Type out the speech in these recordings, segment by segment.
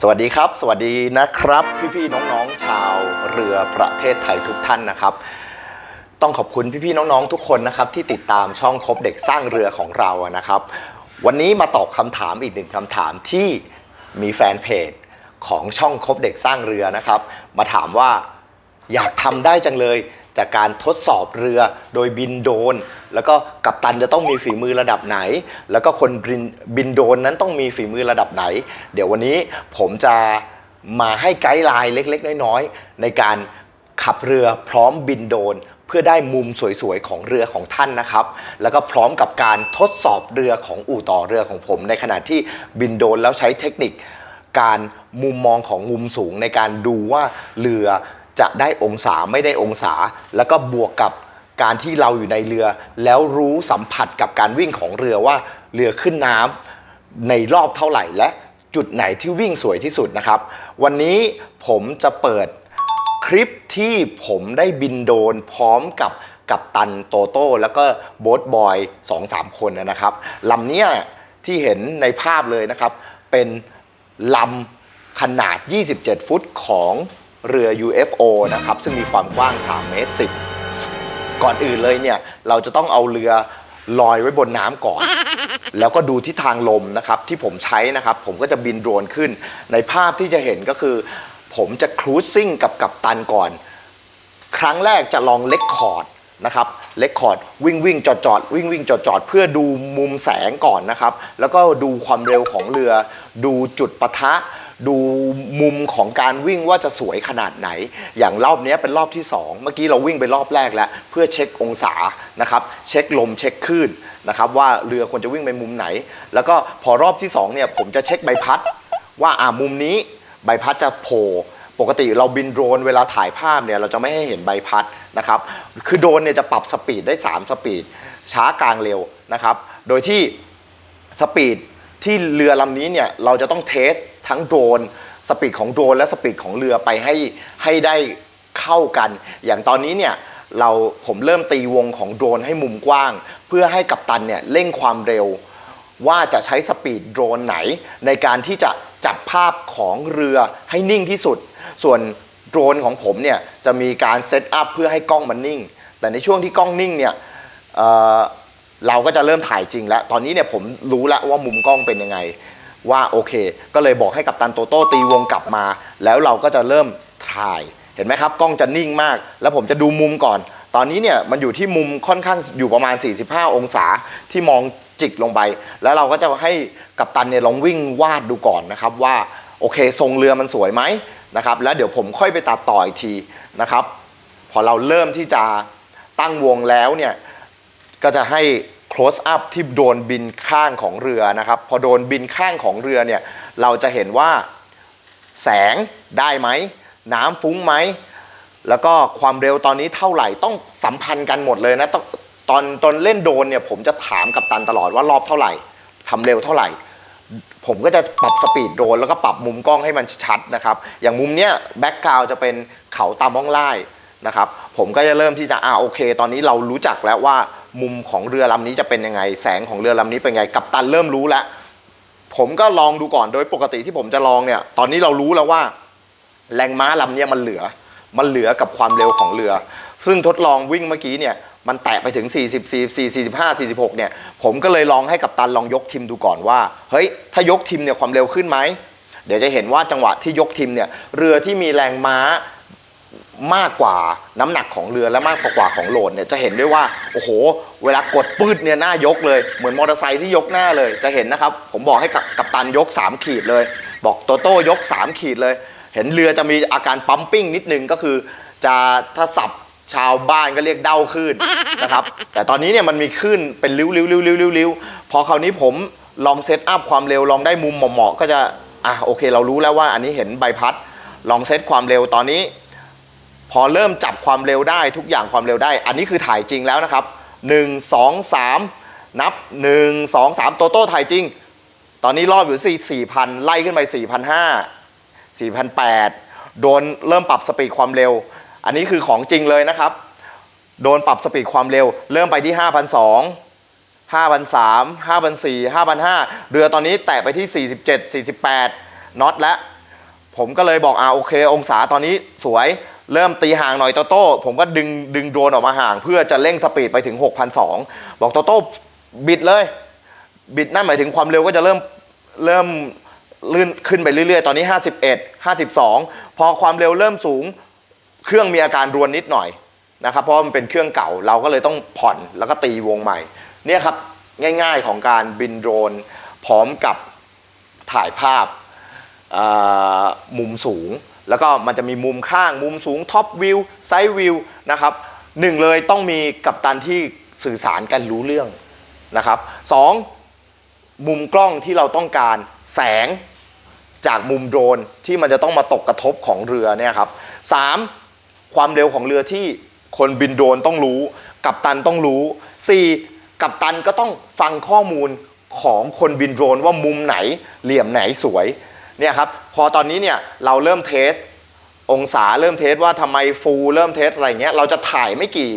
สวัสดีครับ สวัสดีนะครับ พี่ๆน้องๆชาวเรือประเทศไทยทุกท่านนะครับ ต้องขอบคุณพี่ๆน้องๆทุกคนนะครับที่ติดตามช่องคบเด็กสร้างเรือของเรานะครับ วันนี้มาตอบคำถามอีกหนึ่งคำถามที่มีแฟนเพจของช่องคบเด็กสร้างเรือนะครับ มาถามว่าอยากทำได้จังเลย จากการทดสอบเรือโดยบินโดน แล้วก็กัปตันจะต้องมีฝีมือระดับไหน แล้วก็คนบินบินโดนนั้นต้องมีฝีมือระดับไหน เดี๋ยววันนี้ผมจะมาให้ไกด์ไลน์เล็ก ๆ น้อยๆ ในการขับเรือพร้อมบินโดนเพื่อได้มุมสวยๆ ของเรือของท่านนะครับ แล้วก็พร้อมกับการทดสอบเรือของอู่ต่อเรือของผม ในขณะที่บินโดนแล้วใช้เทคนิค การมุมมองของมุมสูงในการดูว่าเรือ จะได้องศาไม่ได้องศา แล้วก็บวกกับการที่เราอยู่ในเรือ แล้วรู้สัมผัสกับการวิ่งของเรือว่าเรือขึ้นน้ำในรอบเท่าไหร่และจุดไหนที่วิ่งสวยที่สุดนะครับ วันนี้ผมจะเปิดคลิปที่ผมได้บินโดนพร้อมกับกับตันโตโต้แล้วก็โบ๊ทบอย2-3 คนนะครับลำเนี้ยที่เห็นในภาพเลยนะครับ เป็นลำขนาด 27 ฟุตของ เรือ UFO นะครับ ซึ่งมีความกว้าง 3 เมตร 10 ก่อนอื่นเลยเนี่ย เราจะต้องเอาเรือลอยไว้บนน้ำก่อน แล้วก็ดูทิศทางลมนะครับ ที่ผมใช้นะครับ ผมก็จะบินโดรนขึ้น ในภาพที่จะเห็นก็คือ ผมจะครูซซิ่งกับกัปตันก่อน ครั้งแรกจะลองเล็กคอร์ดนะครับเล็กคอร์ดวิ่งวิ่งจอดจอดวิ่งวิ่งจอดจอดเพื่อดูมุมแสงก่อนนะครับ แล้วก็ดูความเร็วของเรือ ดูจุดปะทะ ดูมุมของการวิ่งว่าจะสวยขนาดไหน อย่างรอบนี้เป็นรอบที่ 2 เมื่อกี้เราวิ่งไปรอบแรกแล้ว เพื่อเช็คองศานะครับ เช็คลมเช็คคลื่นนะครับ ว่าเรือควรจะวิ่งไปมุมไหน แล้วก็พอรอบที่2เนี่ยผมจะเช็คใบพัด ว่าอ่ามุมนี้ใบพัดจะโผล่ปกติเราบินโดรนเวลาถ่ายภาพเนี่ยเราจะไม่ให้เห็นใบพัดนะครับ คือโดรนเนี่ยจะปรับสปีดได้ 3 สปีด ช้ากลางเร็วนะครับ โดยที่สปีด ที่เรือลำนี้เนี่ยเราจะต้องเทสทั้งโดรนสปีดของโดรนและสปีดของเรือไปให้ให้ได้เข้ากัน อย่างตอนนี้เนี่ยเราผมเริ่มตีวงของโดรนให้มุมกว้าง เพื่อให้กัปตันเนี่ยเร่งความเร็ว ว่าจะใช้สปีดโดรนไหน ในการที่จะจับภาพของเรือให้นิ่งที่สุด ส่วนโดรนของผมเนี่ยจะมีการเซตอัพเพื่อให้กล้องมันนิ่ง แต่ในช่วงที่กล้องนิ่งเนี่ย เราก็จะเริ่มถ่ายจริงแล้ว ตอนนี้เนี่ยผมรู้แล้วว่ามุมกล้องเป็นยังไง ว่าโอเค ก็เลยบอกให้กับตันโตโต้ตีวงกลับมา แล้วเราก็จะเริ่มถ่าย เห็นไหมครับ กล้องจะนิ่งมาก แล้วผมจะดูมุมก่อน ตอนนี้เนี่ยมันอยู่ที่มุมค่อนข้างอยู่ประมาณ 45 องศาที่มองจิกลงไป แล้วเราก็จะให้กัปตันเนี่ยลองวิ่งวาดดูก่อนนะครับว่าโอเคทรงเรือมันสวยไหมนะครับ แล้วเดี๋ยวผมค่อยไปตัดต่ออีกทีนะครับ พอเราเริ่มที่จะตั้งวงแล้วเนี่ย ก็จะให้ close up ที่โดนบินข้างของเรือนะครับ พอโดนบินข้างของเรือเนี่ย เราจะเห็นว่าแสงได้ไหม น้ำฟุ้งไหม แล้วก็ความเร็วตอนนี้เท่าไหร่ต้องสัมพันธ์กันหมดเลยนะตอนตอนตอนเล่นโดนเนี่ยผมจะถามกับตันตลอดว่ารอบเท่าไหร่ทำเร็วเท่าไหร่ ผมก็จะปรับสปีดโดนแล้วก็ปรับมุมกล้องให้มันชัดนะครับ อย่างมุมเนี้ยแบ็กกราวจะเป็นเขาตามห้องไล่นะครับ ผมก็จะเริ่มที่จะอ่าโอเค ตอนนี้เรารู้จักแล้วว่า มุมของเรือลำนี้จะเป็นยังไง แสงของเรือลำนี้เป็นไง กัปตันเริ่มรู้แล้ว ผมก็ลองดูก่อนโดยปกติที่ผมจะลองเนี่ย ตอนนี้เรารู้แล้วว่า แรงม้าลำเนี้ยมันเหลือ มันเหลือกับความเร็วของเรือ ซึ่งทดลองวิ่งเมื่อกี้เนี่ย มันแตะไปถึง40 44 45 46 เนี่ย ผมก็เลยลองให้กับตันลองยกทิมดูก่อนว่า เฮ้ย ถ้ายกทิมเนี่ยความเร็วขึ้นไหม เดี๋ยวจะเห็นว่าจังหวะที่ยกทิมเนี่ย เรือที่มีแรงม้า มากกว่าน้ำหนักของเรือและมากกว่าของโหลดเนี่ยจะเห็นด้วยว่าโอ้โห เวลากดปืดเนี่ยหน้ายกเลยเหมือนมอเตอร์ไซค์ที่ยกหน้าเลยจะเห็นนะครับ ผมบอกให้กับกับตันยก 3 ขีดเลย บอกโตโต้ยก 3 ขีดเลย เห็นเรือจะมีอาการปั๊มปิ้งนิดนึงก็คือ จะถ้าสับชาวบ้านก็เรียกเด้าขึ้นนะครับแต่ตอนนี้เนี่ยมันมีขึ้นเป็นริ้วริ้วริ้วริ้วริ้วริ้วพอคราวนี้ผมลองเซตอัพความเร็วลองได้มุมเหมาะๆก็จะอะโอเค เรารู้แล้วว่าอันนี้เห็นใบพัด ลองเซตความเร็วตอนนี้ พอเริ่มจับความเร็วได้ทุกอย่างความเร็วได้ อันนี้คือถ่ายจริงแล้วนะครับ 1 2 3 นับ 1 2 3 โตโต้ถ่ายจริง ตอนนี้รอบอยู่ที่4,000 ไล่ขึ้นไป 4,500 4,800 โดนเริ่มปรับสปีดความเร็ว อันนี้คือของจริงเลยนะครับ โดนปรับสปีดความเร็ว เริ่มไปที่ 5,200 5,300 5,400 5,500เรือตอนนี้แตะไปที่ 47 48น็อตแล้ว ผมก็เลยบอกอ่าโอเค องศาตอนนี้สวย เริ่มตีห่างหน่อยโตโต้ผมก็ดึงดึงโดรนออกมาห่าง เพื่อจะเร่งสปีดไปถึง 6,200 บอกโตโต้บิดเลย บิดนั่นหมายถึงความเร็วก็จะเริ่มเริ่มลื่นขึ้นไปเรื่อยๆ ตอนนี้ 51 52 พอความเร็วเริ่มสูง เครื่องมีอาการรวนนิดหน่อยนะครับเพราะมันเป็นเครื่องเก่าเราก็เลยต้องผ่อนแล้วก็ตีวงใหม่ เนี่ยครับง่ายๆของการบินโดรนพร้อมกับถ่ายภาพมุมสูง แล้วก็มันจะมีมุมข้างมุมสูงท็อปวิวไซด์วิวนะครับหนึ่งเลยต้องมีกัปตันที่สื่อสารกันรู้เรื่องนะครับสองมุมกล้องที่เราต้องการแสงจากมุมโดรนที่มันจะต้องมาตกกระทบของเรือเนี่ยครับสามความเร็วของเรือที่คนบินโดรนต้องรู้ กัปตันต้องรู้สี่กัปตันก็ต้องฟังข้อมูลของคนบินโดรนว่ามุมไหนเหลี่ยมไหนสวย เนี่ยครับพอตอนนี้เนี่ยเราเริ่มเทส องศาเริ่มเทสว่าทำไมฟูเริ่มเทสอะไรเงี้ยเราจะถ่ายไม่กี่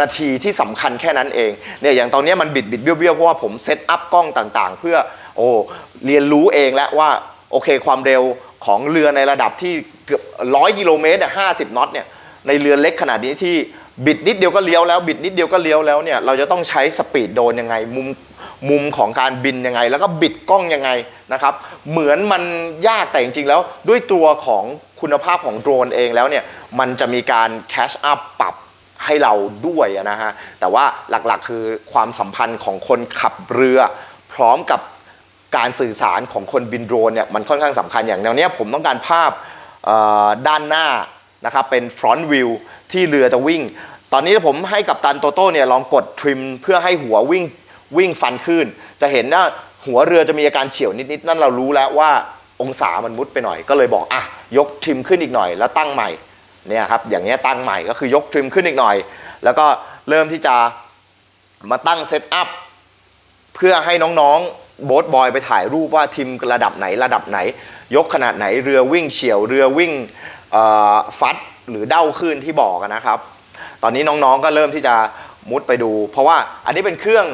นาทีที่สำคัญแค่นั้นเองเนี่ยอย่างตอนนี้มันบิดบิดเบี้ยวเบี้ยวเพราะว่าผมเซตอัพกล้องต่างๆ เพื่อโอ้เรียนรู้เองแล้วว่าโอเคความเร็วของเรือในระดับที่เกือบร้อยกิโลเมตรห้าสิบน็อตเนี่ยในเรือเล็กขนาดนี้ที่บิดนิดเดียวก็เลี้ยวแล้วบิดนิดเดียวก็เลี้ยวแล้วเนี่ยเราจะต้องใช้สปีดโดนยังไงมุม มุมของการบินยังไง แล้วก็บิดกล้องยังไงนะครับเหมือนมันยากแต่จริงๆแล้ว ด้วยตัวของคุณภาพของโดรนเองแล้วเนี่ยมันจะมีการแคชอัพปรับให้เราด้วยนะฮะแต่ว่าหลักๆคือความสัมพันธ์ของคนขับเรือ พร้อมกับการสื่อสารของคนบินโดรนเนี่ยมันค่อนข้างสำคัญอย่างแนวเนี้ยผมต้องการภาพด้านหน้านะครับเป็น front view ที่เรือจะวิ่ง ตอนนี้ผมให้กับตันโตโต้เนี่ยลองกดทริมเพื่อให้หัววิ่ง วิ่งฟันขึ้น จะเห็นว่าหัวเรือจะมีอาการเฉียวนิดๆนั่นเรารู้แล้วว่าองศามันมุดไปหน่อย ก็เลยบอกอะยกทริมขึ้นอีกหน่อย แล้วตั้งใหม่เนี่ยครับอย่างเงี้ยตั้งใหม่ก็คือยกทริมขึ้นอีกหน่อย แล้วก็เริ่มที่จะมาตั้งเซตอัพเพื่อให้น้องๆโบ๊ทบอยไปถ่ายรูปว่าทีมระดับไหนระดับไหน ยกขนาดไหนเรือวิ่งเฉียวเรือวิ่งฟัดหรือเด้าขึ้นที่บอกนะครับ ตอนนี้น้องๆก็เริ่มที่จะมุดไปดู เพราะว่าอันนี้เป็นเครื่อง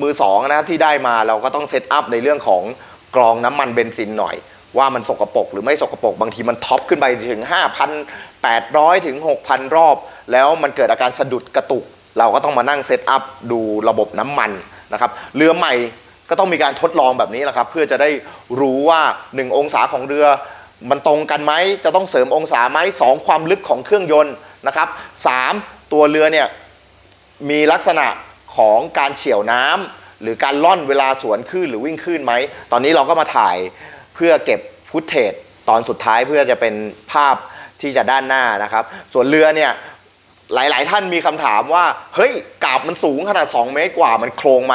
มือสองนะครับที่ได้มาเราก็ต้องเซตอัพในเรื่องของกรองน้ำมันเบนซินหน่อย ว่ามันสกปรกหรือไม่สกปรกบางทีมันท็อปขึ้นไปถึง 5,800 ถึง 6,000 รอบ แล้วมันเกิดอาการสะดุดกระตุก เราก็ต้องมานั่งเซตอัพดูระบบน้ำมันนะครับเรือใหม่ก็ต้องมีการทดลองแบบนี้แหละครับ เพื่อจะได้รู้ว่า 1 องศาของเรือมันตรงกันไหมจะต้องเสริมองศาไหมสองความลึกของเครื่องยนต์นะครับสามตัวเรือเนี่ยมีลักษณะ ของการเฉี่ยวน้ำหรือการล่อนเวลาสวนคลื่นหรือวิ่งคลื่นไหม ตอนนี้เราก็มาถ่ายเพื่อเก็บฟุตเทจตอนสุดท้ายเพื่อจะเป็นภาพที่จะด้านหน้านะครับ ส่วนเรือเนี่ยหลาย ๆ ท่านมีคำถามว่า เฮ้ยกาบมันสูงขนาด 2 เมตรกว่ามันโครงไหม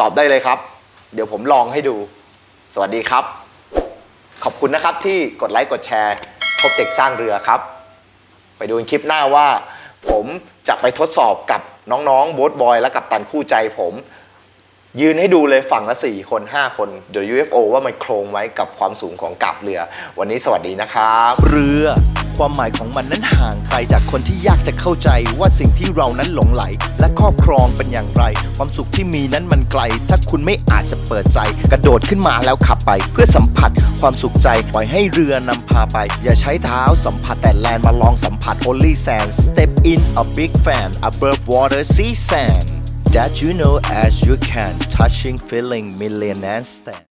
ตอบได้เลยครับ เดี๋ยวผมลองให้ดู สวัสดีครับ ขอบคุณนะครับที่กดไลค์กดแชร์คบเด็กสร้างเรือครับ ไปดูคลิปหน้าว่า ผมจะไปทดสอบกับ น้องๆโบ๊ทบอยและกับตันคู่ใจผม ยืนให้ดูเลยฝั่งละ4คน 5 คนเดี๋ยว UFO ว่ามันโครงไว้กับความสูงของกาบเรือ วันนี้สวัสดีนะครับ เรือ ความหมายของมันนั้นห่างไกลจากคนที่ยากจะเข้าใจว่าสิ่งที่เรานั้นหลงไหล และครอบครองเป็นอย่างไร ความสุขที่มีนั้นมันไกล ถ้าคุณไม่อาจจะเปิดใจ กระโดดขึ้นมาแล้วขับไป เพื่อสัมผัส ความสุขใจปล่อยให้เรือนำพาไป อย่าใช้เท้าสัมผัสแต่แลนมาลองสัมผัส only sand step in a big fan above water see sand that you know as you can touching feeling million and stand